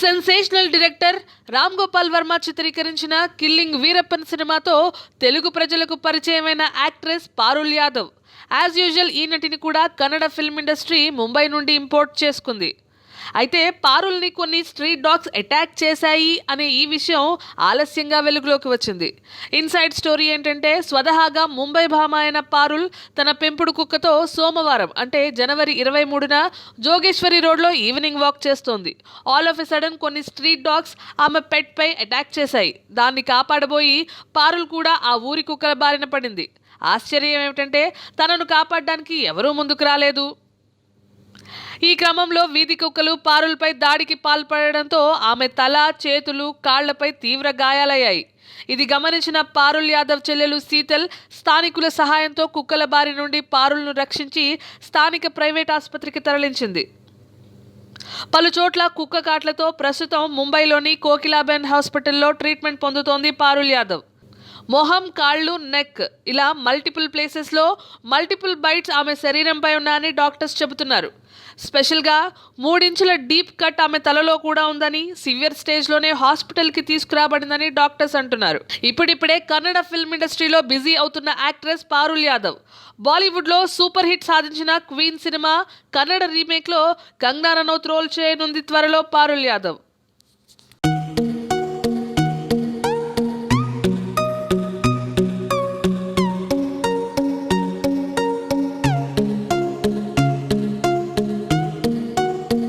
Sensational director Ram Gopal Varma చిత్రీకరించిన killing Veerappan సినిమాతో తెలుగు ప్రజలకు పరిచయమైన actress Parul Yadav. As usual ఈ నటిని కూడా కన్నడ ఫిల్మ్ ఇండస్ట్రీ ముంబై నుండి ఇంపోర్ట్ చేసుకుంది. అయితే పారుల్ని కొన్ని స్ట్రీట్ డాగ్స్ అటాక్ చేశాయి అనే ఈ విషయం ఆలస్యంగా వెలుగులోకి వచ్చింది. ఇన్సైడ్ స్టోరీ ఏంటంటే స్వతహాగా ముంబై భామ అయిన పారుల్ తన పెంపుడు కుక్కతో సోమవారం అంటే జనవరి ఇరవై మూడున జోగేశ్వరి రోడ్లో ఈవినింగ్ వాక్ చేస్తోంది. ఆల్ ఆఫ్ ఎ సడన్ కొన్ని స్ట్రీట్ డాగ్స్ ఆమె పెట్ పై అటాక్ చేశాయి. దాన్ని కాపాడబోయి పారుల్ కూడా ఆ ఊరి కుక్కల బారిన పడింది. ఆశ్చర్యం ఏమిటంటే తనను కాపాడడానికి ఎవరూ ముందుకు రాలేదు. ఈ క్రమంలో వీధి కుక్కలు పారులపై దాడికి పాల్పడడంతో ఆమె తల చేతులు కాళ్ళపై తీవ్ర గాయాలయ్యాయి. ఇది గమనించిన పారుల్ యాదవ్ చెల్లెలు శీతల్ స్థానికుల సహాయంతో కుక్కల బారి నుండి పారుల్ను రక్షించి స్థానిక ప్రైవేట్ ఆసుపత్రికి తరలించింది. పలు చోట్ల కుక్క కాట్లతో ప్రస్తుతం ముంబైలోని కోకిలాబెన్ హాస్పిటల్లో ట్రీట్మెంట్ పొందుతోంది పారుల్ యాదవ్. మొహం కాళ్ళు నెక్ ఇలా మల్టిపుల్ ప్లేసెస్లో మల్టిపుల్ బైట్స్ ఆమె శరీరంపై ఉన్నాయని డాక్టర్స్ చెబుతున్నారు. స్పెషల్గా మూడించుల డీప్ కట్ ఆమె తలలో కూడా ఉందని సివియర్ స్టేజ్లోనే హాస్పిటల్కి తీసుకురాబడిందని డాక్టర్స్ అంటున్నారు. ఇప్పుడిప్పుడే కన్నడ ఫిల్మ్ ఇండస్ట్రీలో బిజీ అవుతున్న యాక్ట్రెస్ పారుల్ యాదవ్. బాలీవుడ్లో సూపర్ హిట్ సాధించిన క్వీన్ సినిమా కన్నడ రీమేక్లో కంగనా రనౌత్ రోల్ చేయనుంది త్వరలో పారుల్ యాదవ్.